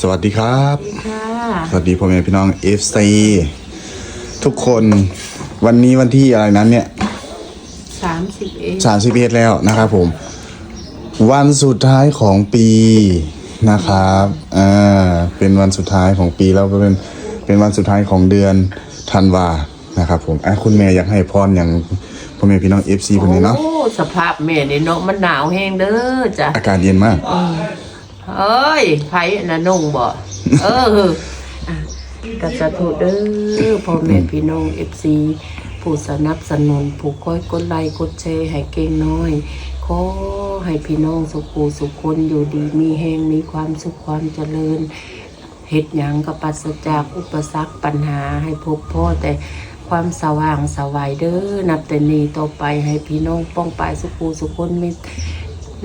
สวัสดีครับค่ะสวัสดีพ่อแม่พี่น้อง FC ทุกคนวันนี้วันที่อะไรนั้นเนี่ยสามสิบเอ็ดสามสิบเอ็ดแล้วนะครับผม วันสุดท้ายของปีนะครับอ่าเป็นวันสุดท้ายของปีแล้วก็เป็นเป็นวันสุดท้ายของเดือนธันวานะครับผมอะคุณแม่อยากให้พรอย่างพ่อแม่พี่น้อง FC คนนี้เนาะโอ้สภาพแม่นี่เนาะมันหนาวแห้งเด้อจ้ะอากาศเย็นมาก เอ้ยไผน่ะนุ่งบ่เอออะก็จะถูเด้อพ่อแม่พี่น้องเอฟซีผู้สนับสนุนผู้คอยกดไลค์กดแชร์ให้เก่งน้อยขอให้พี่น้องสุขูสุขคนอยู่ดีมีแห้งมีความสุขความเจริญเหตุหยังก็ปราศจากอุปสรรคปัญหาให้พบพ่อแต่ความสว่างสวัยเด้อนับแต่นี้ต่อไปให้พี่น้องป้องปายสุขูสุขคนมี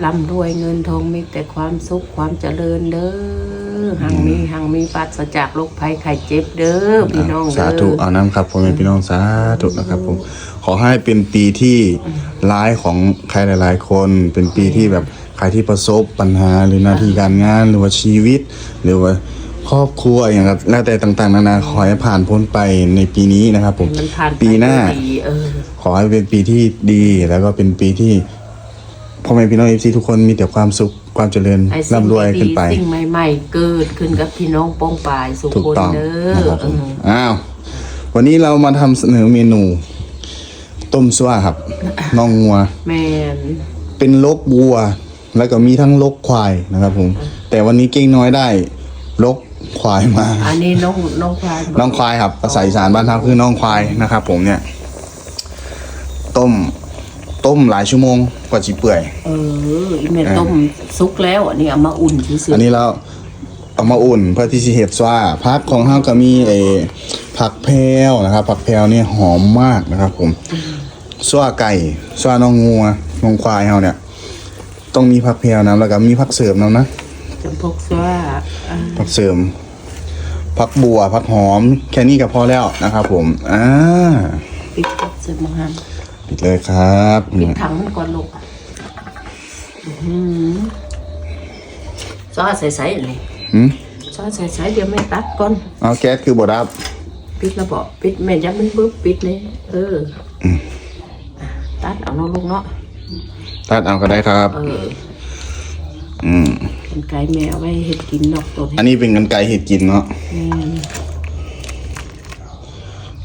ร่ำรวยเงินทองมีแต่ความสุขความเจริญเด้อหังมีหังมีปราศจากโรคภัยไข้เจ็บเด้อพี่น้องเด้สาอธุเอาน้ำครับพ่อแม่พี่น้องสาธุนะครับผมขอให้เป็นปีที่ร้ายของใครหลาย ๆ คน เป็นปีที่แบบใครที่ประสบปัญหาหรือหน้าที่การงานหรือว่าชีวิต หรือว่าครอบครัวอย่างครับแล้วแต่ต่างๆ นานาขอให้ผ่านพ้นไปในปีนี้นะครับผมมันผ่านปีหน้าไปด้วยดีเออขอให้เป็นปีที่ดีแล้วก็เป็นปีที่ พ่อแม่พี่น้องเอฟซีทุกคนมีแต่ความสุขความเจริญไอ้สิ่งร่ำรวยขึ้นไป ดีๆสิ่งใหม่ๆ เกิดขึ้นกับพี่น้องป้องปายสุขถูกคนต้องเด้นะครับอผมเอออ้าว วันนี้เรามาทำเสนอเมนู ต้มซั่วครับ น่องงัว แม่นเป็นลกวัว แล้วก็มีทั้งลกควายนะครับผม แต่วันนี้เก่งน้อยได้ลกควายมา อันนี้น้องน้องพลายบอกน้องควายครับภาษาอีสานบ้านเราคือน้องควายนะครับ ผมเนี่ย ต้ม ต้มหลายชั่วโมงกว่าจีเปื่อย เอออีเมลต้มซุกแล้วอันนี้เอามาอุ่นที่สุดอันนี้เราเอามาอุ่นเพื่อที่จะเห็ดซ่าผักของเฮาก็มีไอ้ผักแพรวนะครับ ผักแพรวเนี่ยหอมมากนะครับผมซ่าไก่ซ่าน้องงัวน้องควายเฮาเนี่ย ต้องมีผักแพรวนะแล้วก็มีผักเสริมนำนะจำพกซัวอ่าผักเสริมผักบัวผักหอม แค่นี้ก็พอแล้วนะครับผมอ่าปิดกับเสร็จมังหัน ปิดเลยครับปิดถังมันก่อนลูกอื้อหือซอสใส่ๆเลยหืมซอสใส่ๆเดี๋ยวแม่ตัดก่อนเอาแก๊สคือบดับปิดแล้วบอกปิดแม่ยับมันบึ๊บปิดเลยเออออะตัดเอาเนาะลูกเนาะตัดเอาก็ได้ครับเอออืมเป็นไก่แมวไว้เห็ดกินนอกตัวอันนี้เป็นกันไก่เห็ดกินเนาะแม่น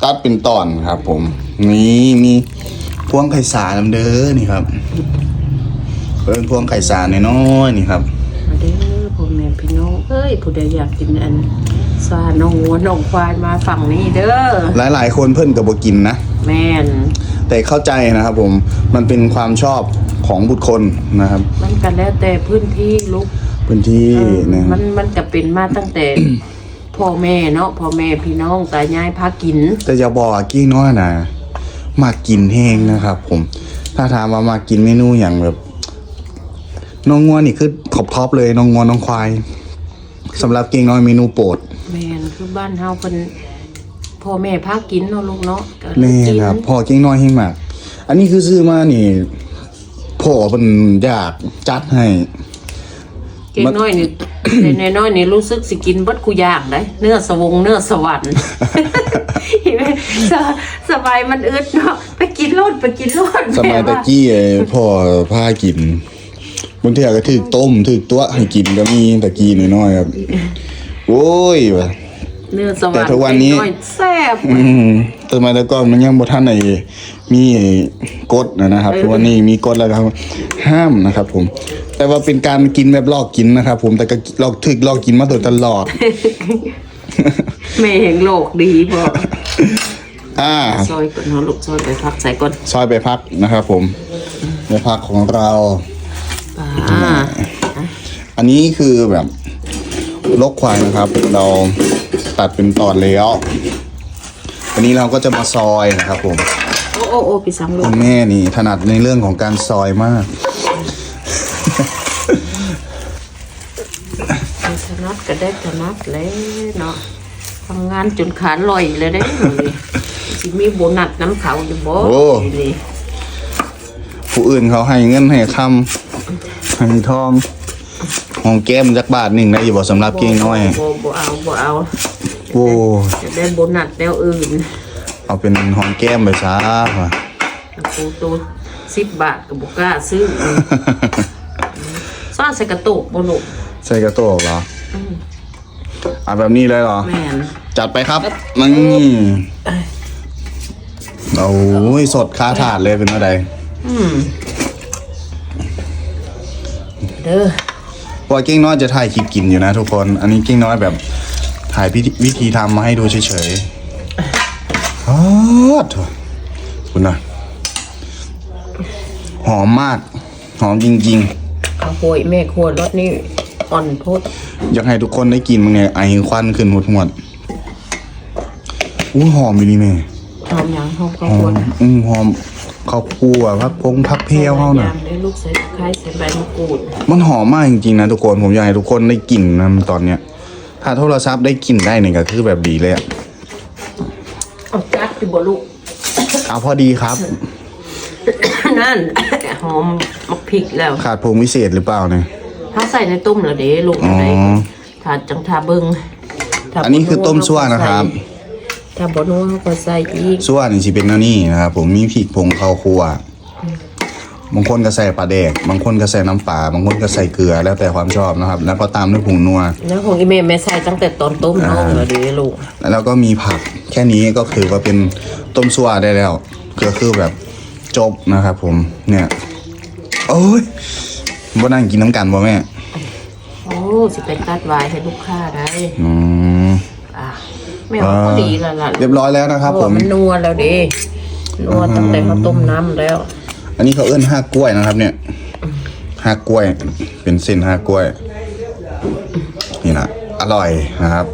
ตัดเป็นตอนครับผม นี่มี พวงไข่สาลำเด้อนี่ครับเป็นพวงไข่สาน้อยๆนี่ครับมาเด้อพ่อแม่พี่น้องเอ้ยผู้ใดอยากกินอันซาน้องวัวน้องควายมาฝั่งนี้เด้อหลายๆ คนเพิ่นกับบกินนะแม่นแต่เข้าใจนะครับผมมันเป็นความชอบของบุคคลนะครับ มันกันแล้วแต่พื้นที่ลูกพื้นที่เออนะมันมันจะเป็นมาตั้งแต่พ่อแม่เนาะพ่อแม่พี่น้องตายายพากิน แต่อย่าบอกว่ากิ้งน้อยนะ มากินแห้งนะครับ ผม ถ้าถามว่ามากินเมนูอย่างแบบน้องงัวนี่คือท็อปท็อปเลยน้องงัวน้องควายสำหรับกิ้งน้อยเมนูโปรดแม่นคือบ้านเฮาเพิ่นพ่อแม่พากินเนาะลูกเนาะก็เลยแม่กิน ครับพ่อเก่งน้อยเฮงมาก อันนี้คือซื้อมานี่พ่อเป็นอยากจัดให้ เก่งน้อยนี่แต่น้อยๆนี่รู้สึกสิกินเบิดกูย่างได้เนื้อสวงเนื้อสวรรค์เห็นไหมสสบายมันอึดเนาะไปกินโลดไปกินโลดสมัยแตะกี้ไอ้พ่อพากินบางทีก็ถือต้มถือตัวให้กินก็มีตะกี้น้อยๆครับโอ้ยว่ะเนื้อสวรรค์แต่ทุกวันนี้เก่งอยแซ่บอืมสมัยแต่ก่อนมันยังบ่ทันไอ้ มีไอ้กฎนะนะครับเออทุกวันนี้มีกฎแล้วครับห้ามนะครับ ผม แต่ว่าเป็นการกินแบบลอกกินนะครับ ผมแต่ก็ลอกถึกลอกกินมาโดยตลอดแม่แห่งโลกดีบ่อ่าซอยก่อนเนาะลูกซอยไปพักใส่ก่อนซอยใบพักนะครับ ผมใบพักของเราอ่าอันนี้คือแบบลกควายนะครับ เราตัดเป็นตอนแล้วอันนี้เราก็จะมาซอยนะครับ ผม โอ้โอ้โอ้พี่สังลูคุกณแม่นี่ถนัดในเรื่องของการซอยมาก ถนัดก็ได้ถนัดเลยเนาะทำงานจนขาลอยเลยได้เลยสิมีโบนัสน้ำเขาอยู่บ่โอ้นี่ผู้อื่นเขาให้เงินให้คำให้ทองหหอมแก้มจักบาทหนึ่งได้อยู่บ่สำหรับเก่งน้อยบ่บ่เอาบ่เอาโอ้จะได้โบนัสแนวอื่น เอาเป็นหอมแก้มไปซะว่ะกูตัวสิบบาทกับบุกล้าซื้อซ่อนใส่กระตุกบลูกใส่กระโตกเหรออะแบบนี้เลยเหรอ แม่นจัดไปครับนี่โอ้ยสดคาถาดเลยเป็นอะไรอืมเด้อเพราะว่าเก้งน้อยจะถ่ายคลิปกินอยู่นะทุกคน อันนี้เก้งน้อยแบบถ่ายพิธีวิธีทำมาให้ดูเฉยๆ ฮอดคุณนะหอมมาก หอมจริงข้าวโพยแม่ครัวรสนี่อ่อนโพดๆอยากให้ทุกคนได้กินมั้งไงไอควันขึ้นหวดๆอู้หอมอยู่นี่แม่หอมหยังหอมข้าวหโพอดมอืมหอมข้าวคั่วพักพงพักเพลวเขาน่ะย่างได้ลูกใส่ตะไคร้ใส่ใบมะกรูด มันหอมมากจริงๆนะทุกคนผมอยากให้ทุกคนได้กลิ่นนะตอนเนี้ย ถ้าโทรศัพท์ได้กลิ่นได้เนี่ยก็คือแบบดีเลยอะ เอาจัดอยู่บ่ลูก เอาพอดีครับ นั่น หอมมักพริกแล้วขาดผงวิเศษหรือเปล่าเนี่ย ถ้าใส่ในต้มเหรอเด้ลูกอ๋อไหนถ้าจังทาเบิงถ้าอันนี้คือต้มซั่วนะครับ ถ้าบ่นัวเขาก็ใส่อีก ส่วนนี่สิเป็นแนวนี้นะครับ ผมมีพริกผงข้าวคั่ว บางคนก็ใส่ปลาแดก บางคนก็ใส่น้ำปลา บางคนก็ใส่เกลือ แล้วแต่ความชอบนะครับ แล้วก็ตามด้วยผงนัว แล้วของอีเมลแม่ใส่ตั้งแต่ตอนต้มน้องเหรอเด้ลูก แล้วก็มีผัก แค่นี้ก็คือว่าเป็นต้มซั่วได้แล้ว ก็คือแบบจบนะครับผม เนี่ย โอ้ยว่านั่งกินน้ำกันบ่แม่ โอ้สิไปตัดไวายให้ลูกค้าได้อืมอะไม่เอาก็ดีแล้วล่ะเรียบร้อยแล้วนะครับเพผราะมว่ามันนัวแล้วเด้นัวตั้งแต่เขาต้มน้ำแล้ว อันนี้เขาเอื้อนห้ากล้วยนะครับ เนี่ยห้ากล้วย เป็นเส้นห้ากล้วย นี่นะอร่อยนะครับ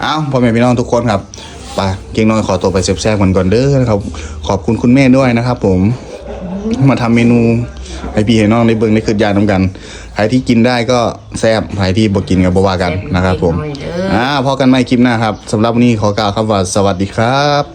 เอ้าพ่อแม่พี่น้องทุกคนครับไปเก่งน้อยขอตัวไปเซฟแซ่บกันก่อนเด้อนะครับ ขอบคุณคุณแม่ด้วยนะครับ ผม มาทำเมนูให้พี่ให้น้องได้เบิ่งได้คืดยาน้ำกันใครที่กินได้ก็แซ่บใครที่บ่กินก็บ่ว่ากันนะครับ ผมอ่าพอกันใหม่คลิปหน้าครับสำหรับวันนี้ขอกล่าวคำว่าสวัสดีครับ